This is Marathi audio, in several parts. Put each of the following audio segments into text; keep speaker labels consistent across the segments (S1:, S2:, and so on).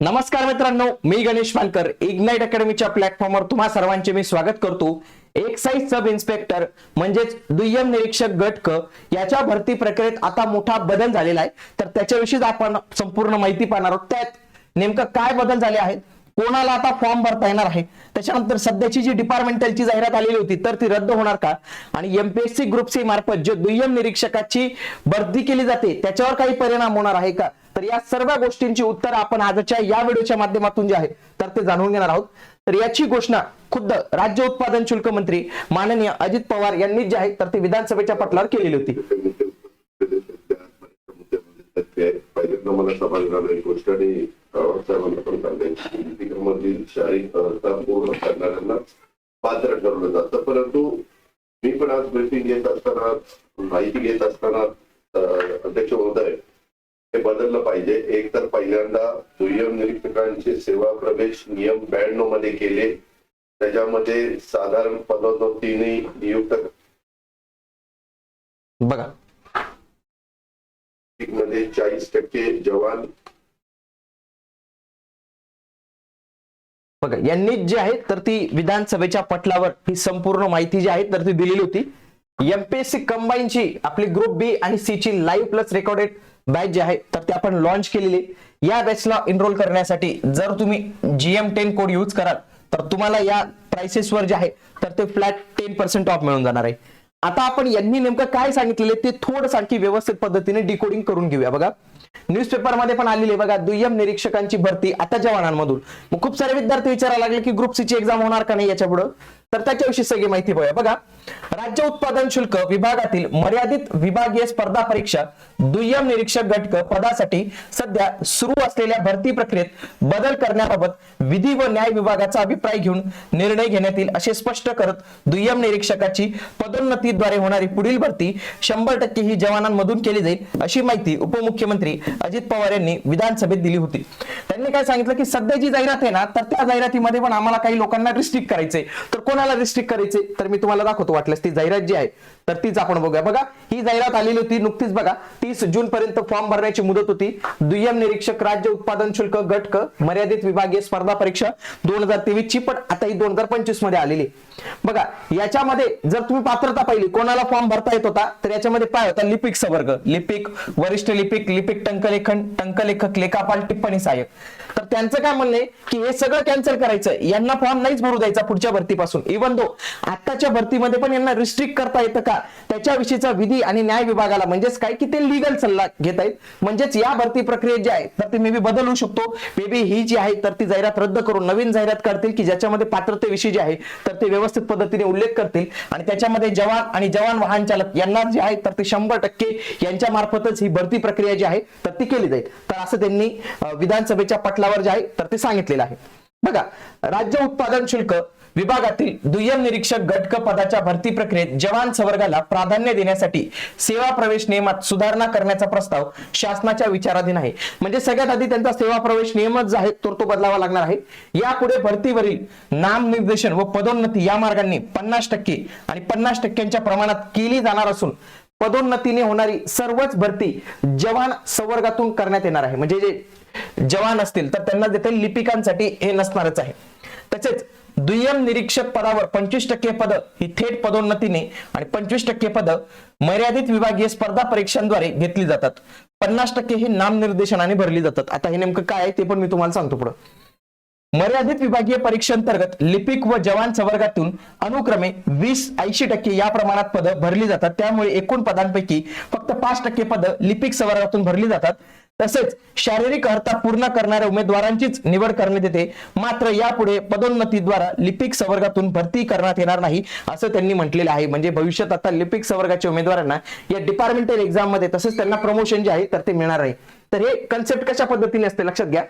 S1: नमस्कार मित्रांनो मी गणेश मानकर इग्नाइट अकॅडमीच्या प्लॅटफॉर्मवर तुम्हा सर्वांचे मी स्वागत करतो. एक्साईज सब इन्स्पेक्टर म्हणजेच दुय्यम निरीक्षक गटक याच्या भरती प्रक्रियेत आता मोठा बदल झालेला आहे. तर त्याच्याविषयीच आपण संपूर्ण माहिती पाहणार आहोत. त्यात नेमकं काय बदल झाले आहेत? कोणाला आता फॉर्म भरता येणार आहे? त्याच्यानंतर सध्याची जी डिपार्टमेंटलची जाहिरात आलेली होती तर ती रद्द होणार का? आणि एमपीएससी ग्रुप सी मार्फत जे दुय्यम निरीक्षकाची भरती केली जाते त्याच्यावर काही परिणाम होणार आहे का? तर या सर्व गोष्टींची उत्तर आपण आजच्या या व्हिडिओच्या माध्यमातून जे आहे तर ते जाणून घेणार आहोत. तर याची घोषणा खुद्द राज्य उत्पादन शुल्क मंत्री माननीय अजित पवार यांनी जे आहे तर ते विधानसभेच्या पटलावर केलेली होती.
S2: पहिल्यांदा मला समाजाला एक गोष्ट आणि साहेबांना पण सांगायची मधील शारीरिक अवस्था पूर्ण करणाऱ्यांना पात्र ठरवलं जातं. परंतु मी पण आज ब्रिफिंग घेत असताना माहिती घेत असताना अध्यक्ष महोदय हे बदललं पाहिजे. एक तर पहिल्यांदा दुय्यम निरीक्षकांचे सेवा प्रवेश नियम ब्याण्णवमध्ये केले. त्याच्यामध्ये साधारण पदोन्नतीने नियुक्त
S1: बघा.
S2: मध्ये चाळीस टक्के जवान
S1: बघा यांनी जी आहे तर ती विधानसभेच्या पटलावर ही संपूर्ण माहिती जी आहे तर ती दिलेली होती. एमपीएससी कंबाईनची आपली ग्रुप बी आणि सी ची लाईव्ह प्लस रेकॉर्डेड बॅच जी आहे तर ते आपण लॉन्च केलेली. या बॅचला एनरोल करण्यासाठी जर तुम्ही जीएम टेन कोड यूज कराल तर तुम्हाला या प्राइसेसवर जे आहे तर ते फ्लॅट टेन पर्सेंट ऑफ मिळून जाणार आहे. आता आपण यांनी नेमकं काय सांगितलेले ते थोडं आणखी व्यवस्थित पद्धतीने डिकोडिंग करून घेऊया. बघा न्यूजपेपरमध्ये पण आलेली आहे. बघा दुय्यम निरीक्षकांची भरती आता जवानांमधून. मग खूप सारे विद्यार्थी विचारायला लागले की ग्रुप सी ची एक्झाम होणार का नाही याच्या पुढं तर त्याच्याविषयी सगळी माहिती पाहूया बघा राज्य उत्पादन शुल्क विभागातील मर्यादित विभागीय स्पर्धा परीक्षा दुय्यम निरीक्षक घटक पदासाठी सध्या सुरू असलेल्या भरती प्रक्रियेत बदल करण्याबाबत विधी व न्याय विभागाचा अभिप्राय घेऊन निर्णय घेण्यात येईल असे स्पष्ट करत दुय्यम निरीक्षकाची पदोन्नतीद्वारे होणारी पुढील भरती शंभर टक्के ही जवानांमधून केली जाईल अशी माहिती उपमुख्यमंत्री अजित पवार यांनी विधानसभेत दिली होती. त्यांनी काय सांगितलं की सध्या जी जाहिरात आहे ना तर त्या जाहिरातीमध्ये पण आम्हाला काही लोकांना रिस्ट्रिक्ट करायचे तर कोण कोणाला रिस्ट्रिक्ट करायचे? तर मी तुम्हाला दाखवतो वाटल्यास ती जाहिरात जी आहे तर तीच आपण बघूया. बघा ही जाहिरात आलेली होती नुकतीच बघा तीस जून पर्यंत फॉर्म भरण्याची मुदत होती. दुय्यम निरीक्षक राज्य उत्पादन शुल्क घटक मर्यादित विभागीय स्पर्धा परीक्षा दोन हजार तेवीस ची पण आता ही दोन हजार पंचवीसमध्ये आलेली. बघा याच्यामध्ये जर तुम्ही पात्रता पाहिली कोणाला फॉर्म भरता येत होता तर याच्यामध्ये काय होता लिपिक सवर्ग. लिपिक वरिष्ठ लिपिक लिपिक टंकलेखन टंकलेखक लेखापाल टिप्पणी सहाय्यक. तर त्यांचं काय म्हणणं की हे सगळं कॅन्सल करायचं यांना फॉर्म नाहीच भरू द्यायचा पुढच्या भरतीपासून. इव्हन दो आताच्या भरतीमध्ये पण यांना रिस्ट्रिक्ट करता येतं का? त्याच्याविषयीचा विधी आणि न्याय विभागाला म्हणजेच काय की ते लिगल सल्ला घेत आहेत म्हणजेच या भरती प्रक्रियेत जे आहे तर ते मे बी बदलू शकतो. मे बी ही जी आहे तर ती जाहिरात रद्द करून नवीन जाहिरात करतील की ज्याच्यामध्ये पात्रतेविषयी जे आहे तर ते व्यवस्थित पद्धतीने उल्लेख करतील. आणि त्याच्यामध्ये जवान आणि जवान वाहन चालक यांना जे आहे तर ते शंभर टक्के यांच्या मार्फतच ही भरती प्रक्रिया जी आहे तर ती केली जाईल. तर असं त्यांनी विधानसभेच्या पटलावर जे आहे तर ते सांगितलेलं आहे. बघा राज्य उत्पादन शुल्क विभागातील दुय्यम निरीक्षक घटक पदाच्या भरती प्रक्रियेत जवान संवर्गाला प्राधान्य देण्यासाठी सेवा प्रवेश नियमात सुधारणा करण्याचा प्रस्ताव शासनाच्या विचाराधीन आहे. म्हणजे सगळ्यात आधी त्यांचा सेवा प्रवेश नियमच आहे तो तो बदलावा लागणार आहे. यापुढे भरतीवरील नाम निर्देशन व पदोन्नती या मार्गांनी पन्नास टक्के आणि पन्नास टक्क्यांच्या प्रमाणात केली जाणार असून पदोन्नतीने होणारी सर्वच भरती जवान संवर्गातून करण्यात येणार आहे. म्हणजे जे जवान असतील तर त्यांना देते लिपिकांसाठी हे नसणारच आहे. तसेच दुय्यम निरीक्षक पदावर पंचवीस टक्के पद ही थेट पदोन्नतीने आणि पंचवीस टक्के पद मर्यादित विभागीय स्पर्धा परीक्षांद्वारे घेतली जातात. पन्नास टक्के हे नामनिर्देशनाने भरली जातात. आता हे नेमकं काय आहे ते पण मी तुम्हाला सांगतो पुढं. मर्यादित विभागीय परीक्षेअंतर्गत लिपिक व जवान संवर्गातून अनुक्रमे वीस ऐंशी टक्के या प्रमाणात पदं भरली जातात. त्यामुळे एकूण पदांपैकी फक्त पाच टक्के पद लिपिक संवर्गातून भरली जातात. तसेच शारीरिक अर्हता पूर्ण करणाऱ्या उमेदवारांचीच निवड करण्यात येते. मात्र यापुढे पदोन्नतीद्वारा लिपिक संवर्गातून भरती करण्यात येणार नाही असं त्यांनी म्हटलेलं आहे. म्हणजे भविष्यात आता लिपिक संवर्गाच्या उमेदवारांना या डिपार्टमेंटल एक्झाममध्ये तसेच त्यांना प्रमोशन जे आहे तर ते मिळणार आहे. तर हे कन्सेप्ट कशा पद्धतीने असते? लक्षात घ्या.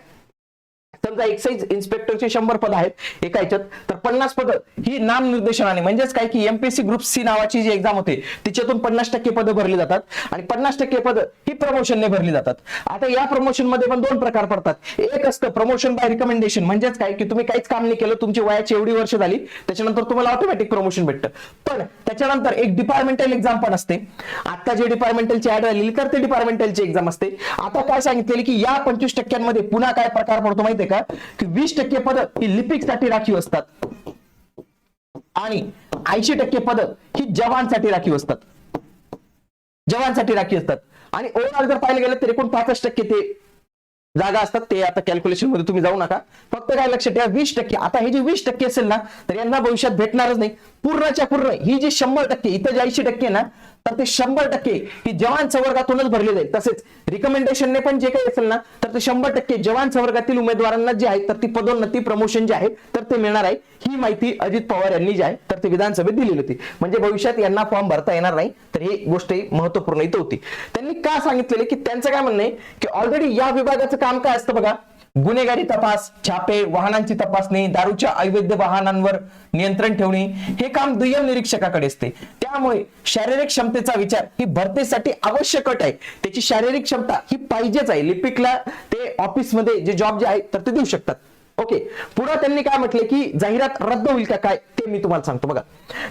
S1: समजा एक्साईज इन्स्पेक्टरचे शंभर पद आहेत एका याच्यात तर पन्नास पद ही नाम निर्देशनाने म्हणजेच काय की एमपीएससी ग्रुप सी नावाची जी एक्झाम होते तिच्यातून पन्नास टक्के पदं भरली जातात आणि पन्नास टक्के पद ही प्रमोशनने भरली जातात. आता या प्रमोशनमध्ये पण दोन प्रकार पडतात. एक असतं प्रमोशन बाय रिकमेंडेशन म्हणजेच काय की तुम्ही काहीच काम नाही केलं तुमची वयाची एवढी वर्ष झाली त्याच्यानंतर तुम्हाला ऑटोमॅटिक प्रमोशन भेटतं. पण त्याच्यानंतर एक डिपार्टमेंटल एक्झाम पण असते. आता जे डिपार्टमेंटलची ऍड आलेली तर ते डिपार्टमेंटलची एक्झाम असते. आता काय सांगितलेली की या पंचवीस टक्क्यांमध्ये पुन्हा काय प्रकार पडतो माहितीये का? की वीस टक्के पद ही लिपिकसाठी राखीव असतात. आणि ऐंशी टक्के पद ही जवानसाठी राखीव असतात. जवानसाठी राखीव असतात. आणि ओव्हरऑल जर पाहिलं गेलं तर एकूण पासष्ट टक्के ते जागा असतात. ते आता कॅल्क्युलेशनमध्ये तुम्ही जाऊ नका. फक्त काय लक्षात ठेवा वीस टक्के. आता हे जे वीस टक्के असेल ना तर यांना भविष्यात भेटणारच नाही. पूर्णच्या पूर्ण ही जी शंभर टक्के इथं जे ऐंशी टक्के ना तर ते शंभर टक्के ही जवान संवर्गातूनच भरले जाईल तसेच रिकमेंडेशनने पण जे काही असेल ना तर ते शंभर टक्के जवान संवर्गातील उमेदवारांना जे आहे तर ती पदोन्नती प्रमोशन जे आहे तर ते मिळणार आहे. ही माहिती अजित पवार यांनी जी आहे तर ते विधानसभेत दिलेली होती. म्हणजे भविष्यात यांना फॉर्म भरता येणार नाही तर ही गोष्ट महत्त्वपूर्ण इथं होती. त्यांनी का सांगितलेली की त्यांचं काय म्हणणं आहे की ऑलरेडी या विभागाचं काम काय असतं बघा? गुन्हेगारी तपास छापे वाहनांची तपासणी दारूच्या अवैध वाहनांवर नियंत्रण ठेवणे हे काम दुय्यम निरीक्षकाकडे असते. त्यामुळे शारीरिक क्षमतेचा विचार ही भरतीसाठी आवश्यक अट आहे. त्याची शारीरिक क्षमता ही पाहिजेच आहे. लिपिकला ते ऑफिसमध्ये जे जॉब जे आहे तर ते देऊ शकतात. ओके. पुढे त्यांनी काय म्हटले की जाहिरात रद्द होईल का काय ते मी तुम्हाला सांगतो. बघा.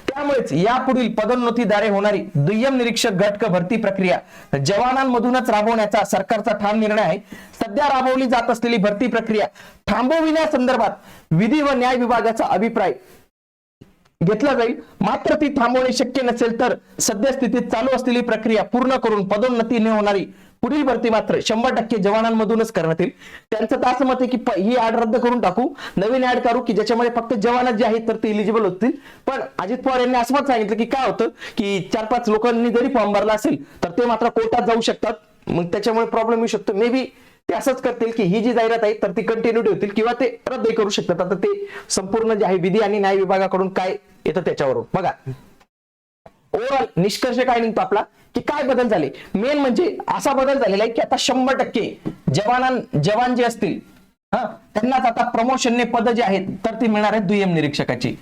S1: त्यामुळेच यापुढील पदोन्नतीद्वारे होणारी दुय्यम निरीक्षक घटक भरती प्रक्रिया जवानांमधूनच राबवण्याचा सरकारचा ठाम निर्णय आहे. सध्या राबवली जात असलेली भरती प्रक्रिया थांबविण्यासंदर्भात विधी व न्याय विभागाचा अभिप्राय घेतला जाईल. मात्र ती थांबवणे शक्य नसेल तर सद्यस्थितीत चालू असलेली प्रक्रिया पूर्ण करून पदोन्नती न होणारी पुढील भरती मात्र शंभर टक्के जवानांमधूनच करण्यात येईल. त्यांचं तर असं मत आहे की ही ऍड रद्द करून टाकू. नवीन ऍड करू की ज्याच्यामध्ये फक्त जवानच जे आहेत तर ते इलिजिबल होतील. पण अजित पवार यांनी असं पण सांगितलं की काय होतं की चार पाच लोकांनी जरी फॉर्म भरला असेल तर ते मात्र कोर्टात जाऊ शकतात. मग त्याच्यामुळे प्रॉब्लेम येऊ शकतो. मे बी ते असंच करतील की ही जी जाहिरात आहे तर ती कंटिन्यू होतील किंवा ते रद्द करू शकतात. आता ते संपूर्ण जे आहे विधी आणि न्याय विभागाकडून काय येतं त्याच्यावरून. बघा. ओव्हरऑल निष्कर्ष काय निघतो आपला? की काय बदल झाले? मेन म्हणजे असा बदल झालेला आहे की आता शंभर टक्के जवानां जवान जे असतील हा त्यांनाच आता प्रमोशनने पद जे आहेत तर ती मिळणार आहेत दुय्यम निरीक्षकाची.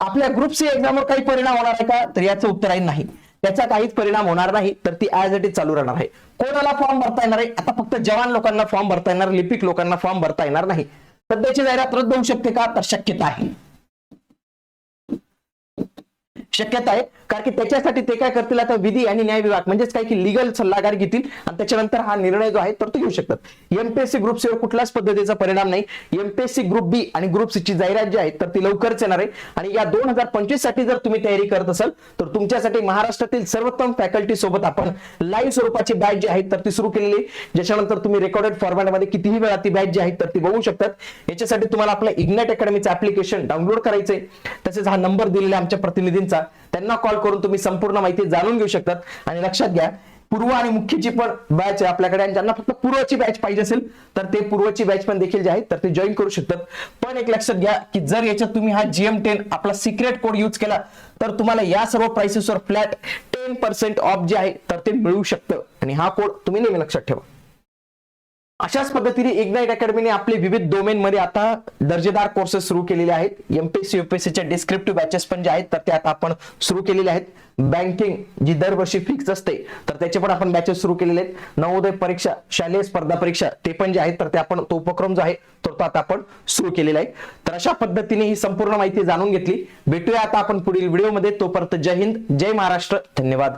S1: आपल्या ग्रुप सी एक्झामवर काही परिणाम होणार आहे का? तर याचं उत्तर आहे नाही. त्याचा काहीच परिणाम होणार नाही तर ती ऍज इट इज चालू राहणार आहे. कोणाला फॉर्म भरता येणार आहे? आता फक्त जवान लोकांना फॉर्म भरता येणार लिपिक लोकांना फॉर्म भरता येणार नाही. सध्याची जाहिरात रद्द होऊ शकते का? तर शक्यता आहे. शक्यता आहे. कारण की त्याच्यासाठी ते काय करतील आता विधी आणि न्याय विभाग म्हणजेच काय की लिगल सल्लागार घेतील आणि त्याच्यानंतर हा निर्णय जो आहे तर तो घेऊ शकतात. एमपीएससी ग्रुप सीवर कुठल्याच पद्धतीचा परिणाम नाही. एमपीएससी ग्रुप बी आणि ग्रुप सी ची जाहिरात जी आहे तर ती लवकरच येणार आहे. आणि या दोन हजार पंचवीससाठी जर तुम्ही तयारी करत असाल तर तुमच्यासाठी महाराष्ट्रातील सर्वोत्तम फॅकल्टी सोबत आपण लाईव्ह स्वरूपाची बॅच जी आहे तर ती सुरू केलेली ज्याच्यानंतर तुम्ही रेकॉर्डेड फॉर्मॅटमध्ये कितीही वेळा ती बॅच जी आहे तर ती बघू शकतात. याच्यासाठी तुम्हाला आपलं इग्नाइट अकॅडमीचं ऍप्लिकेशन डाउनलोड करायचंय. तसेच हा नंबर दिलेला आहे आमच्या प्रतिनिधींचा. त्यांना कॉल करून तुम्ही संपूर्ण माहिती जाणून घेऊ शकतात. आणि लक्षात घ्या पूर्व आणि मुख्यची पण बॅच आहे आपल्याकडे आणि ज्यांना फक्त पूर्वची बॅच पाहिजे असेल तर ते पूर्वची बॅच पण देखील जे आहे तर ते जॉईन करू शकतात. पण एक लक्षात घ्या की जर याच्यात तुम्ही हा जीएम टेन आपला सिक्रेट कोड यूज केला तर तुम्हाला या सर्व प्राइसेसवर फ्लॅट टेन पर्सेंट ऑफ जे आहे तर ते मिळू शकतं. आणि हा कोड तुम्ही नेहमी लक्षात ठेवा. अशाच पद्धतीने इग्नाइट अकॅडमीने आपले विविध डोमेन मध्ये आता दर्जेदार कोर्सेस सुरू केलेले आहेत. एमपीएससी युपीएससीच्या डिस्क्रिप्टिव्ह बॅचेस पण जे आहेत तर ते आता आपण सुरू केलेले आहेत. बँकिंग जी दरवर्षी फिक्स असते तर त्याचे पण आपण बॅचेस सुरू केलेले आहेत. नवोदय परीक्षा शालेय स्पर्धा परीक्षा ते पण जे आहेत तर ते आपण तो उपक्रम जो आहे तो तो आता आपण सुरू केलेला आहे. तर अशा पद्धतीने ही संपूर्ण माहिती जाणून घेतली. भेटूया आता आपण पुढील व्हिडिओमध्ये तोपर्यंत जय हिंद जय महाराष्ट्र. धन्यवाद.